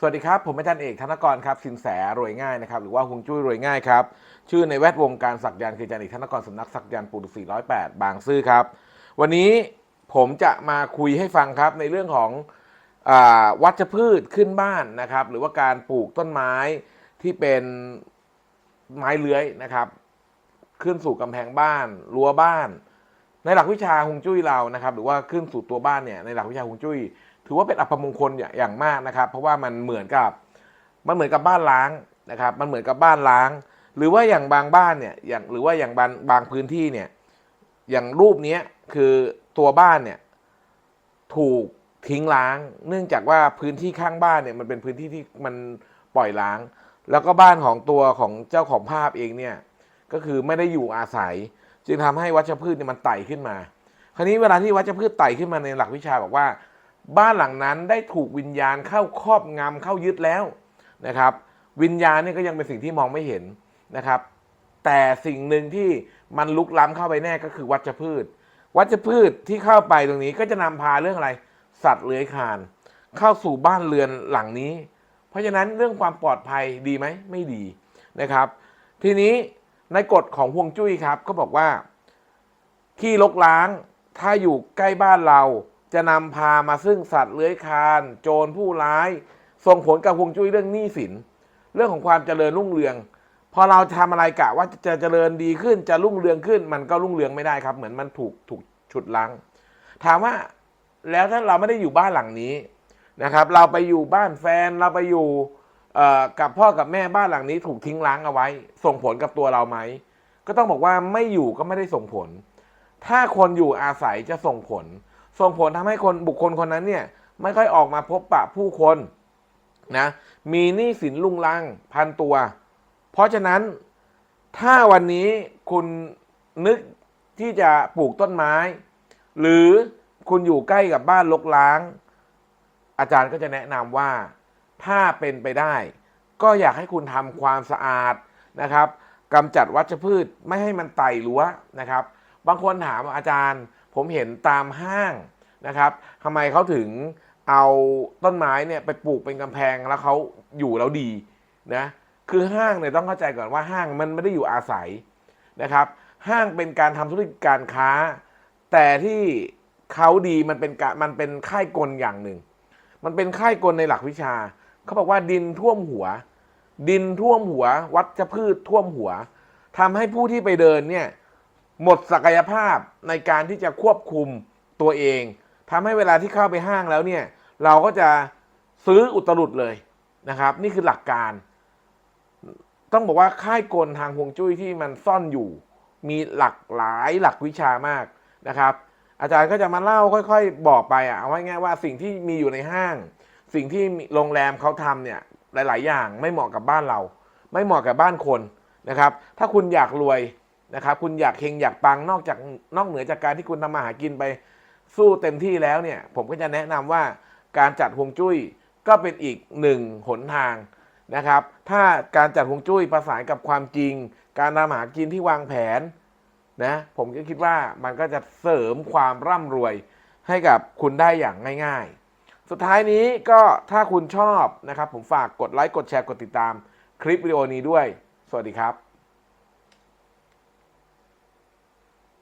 สวัสดีครับ ผมอาจารย์เอกธนกรครับสินแสรวยง่ายนะครับหรือว่าฮวงจุ้ยรวยง่ายครับชื่อในแวดวงการสักยันต์คืออาจารย์เอกธนกรสำนักสักยันต์ปูดุ408 บางซื่อครับ วันนี้ผมจะมาคุยให้ฟังครับในเรื่องของอวัชพืชขึ้นบ้านนะครับ หรือว่าการปลูกต้นไม้ที่เป็นไม้เลื้อยนะครับ ขึ้นสู่กำแพงบ้านรั้วบ้าน ในหลักวิชาฮวงจุ้ยเรานะครับ หรือว่าขึ้นสู่ตัวบ้านเนี่ยในหลักวิชาฮวงจุ้ย ถือว่าเป็นอัปมงคลอย่างมากนะครับ เพราะว่ามันเหมือนกับมันเหมือนกับบ้านล้างนะครับ มันเหมือนกับบ้านล้าง หรือว่าอย่างบางบ้านเนี่ยอย่างหรือว่าอย่างบางบางพื้นที่เนี่ยอย่างรูปนี้คือตัวบ้านเนี่ยถูกทิ้งล้าง เนื่องจากว่าพื้นที่ข้างบ้านเนี่ยมันเป็นพื้นที่ที่มันปล่อยล้าง แล้วก็บ้านของตัวของเจ้าของภาพเองเนี่ยก็คือไม่ได้อยู่อาศัย จึงทำให้วัชพืชเนี่ยมันไต่ขึ้นมา คราวนี้เวลาที่วัชพืชไต่ขึ้นมาในหลักวิชาบอกว่า บ้านหลังนั้นได้ถูกวิญญาณเข้าครอบงำเข้ายึดแล้วนะครับ วิญญาณนี่ก็ยังเป็นสิ่งที่มองไม่เห็นนะครับ แต่สิ่งหนึ่งที่มันลุกล้ำเข้าไปแน่ก็คือวัชพืช วัชพืชที่เข้าไปตรงนี้ก็จะนำพาเรื่องอะไร สัตว์เลื้อยคลาน เข้าสู่บ้านเรือนหลังนี้ เพราะฉะนั้นเรื่องความปลอดภัยดีไหมไม่ดีนะครับ ทีนี้ในกฎของฮวงจุ้ยครับก็บอกว่าขี้ลกล้างถ้าอยู่ใกล้บ้านเรา จะนำพามาซึ่งสัตว์เลื้อยคลาน โจรผู้ร้าย ส่งผลกับฮวงจุ้ยเรื่องหนี้สิน เรื่องของความเจริญรุ่งเรือง พอเราทำอะไรกะว่าจะเจริญดีขึ้นจะรุ่งเรืองขึ้น มันก็รุ่งเรืองไม่ได้ครับ เหมือนมันถูกถูกฉุดลังถามว่าแล้วถ้าเราไม่ได้อยู่บ้านหลังนี้นะครับ เราไปอยู่บ้านแฟนเราไปอยู่กับพ่อกับแม่บ้านหลังนี้ถูกทิ้งล้างเอาไว้ ส่งผลกับตัวเราไหมก็ต้องบอกว่าไม่อยู่ก็ไม่ได้ส่งผล ถ้าคนอยู่อาศัยจะส่งผล ส่งผลทำให้คนบุคคลคนนั้นเนี่ยไม่ค่อยออกมาพบปะผู้คนนะมีหนี้สินลุงลังพันตัว เพราะฉะนั้นถ้าวันนี้คุณนึกที่จะปลูกต้นไม้ หรือคุณอยู่ใกล้กับบ้านลกล้าง อาจารย์ก็จะแนะนำว่าถ้าเป็นไปได้ ก็อยากให้คุณทำความสะอาดนะครับกำจัดวัชพืชไม่ให้มันไต่รั้วนะครับ บางคนถามว่าอาจารย์ ผมเห็นตามห้างนะครับทำไมเขาถึงเอาต้นไม้เนี่ยไปปลูกเป็นกำแพงแล้วเขาอยู่แล้วดีนะคือห้างเนี่ยต้องเข้าใจก่อนว่าห้างมันไม่ได้อยู่อาศัยนะครับ ห้างเป็นการทำธุรกิจการค้า แต่ที่เขาดีมันเป็นกมันเป็นค่ายกลอย่างหนึ่ง มันเป็นค่ายกลในหลักวิชา เขาบอกว่าดินท่วมหัว ดินท่วมหัว วัชพืชท่วมหัวทำให้ผู้ที่ไปเดินเนี่ย หมดศักยภาพในการที่จะควบคุมตัวเองทำให้เวลาที่เข้าไปห้างแล้วเนี่ย เราก็จะซื้ออุตรุดเลยนะครับ นี่คือหลักการ ต้องบอกว่าค่ายกลทางฮวงจุ้ยที่มันซ่อนอยู่ มีหลักหลายหลักวิชามากนะครับ อาจารย์ก็จะมาเล่าค่อย ๆ บอกไปอะเอาไว้ง่ายๆว่าสิ่งที่มีอยู่ในห้าง สิ่งที่โรงแรมเขาทำเนี่ยหลาย ๆ อย่างไม่เหมาะกับบ้านเรา ไม่เหมาะกับบ้านคนนะครับ ถ้าคุณอยากรวย นะครับคุณอยากเฮงอยากปังนอกจากนอกเหนือจากการที่คุณทำมาหากินไปสู้เต็มที่แล้วเนี่ย ผมก็จะแนะนำว่าการจัดฮวงจุ้ยก็เป็นอีกหนึ่งหนทางนะครับ ถ้าการจัดฮวงจุ้ยประสานกับความจริง การทำหากินที่วางแผนนะผมก็คิดว่ามันก็จะเสริมความร่ำรวยให้กับคุณได้อย่างง่าย ๆ สุดท้ายนี้ก็ถ้าคุณชอบนะครับ ผมฝากกดไลค์กดแชร์กดติดตามคลิปวิดีโอนี้ด้วย สวัสดีครับ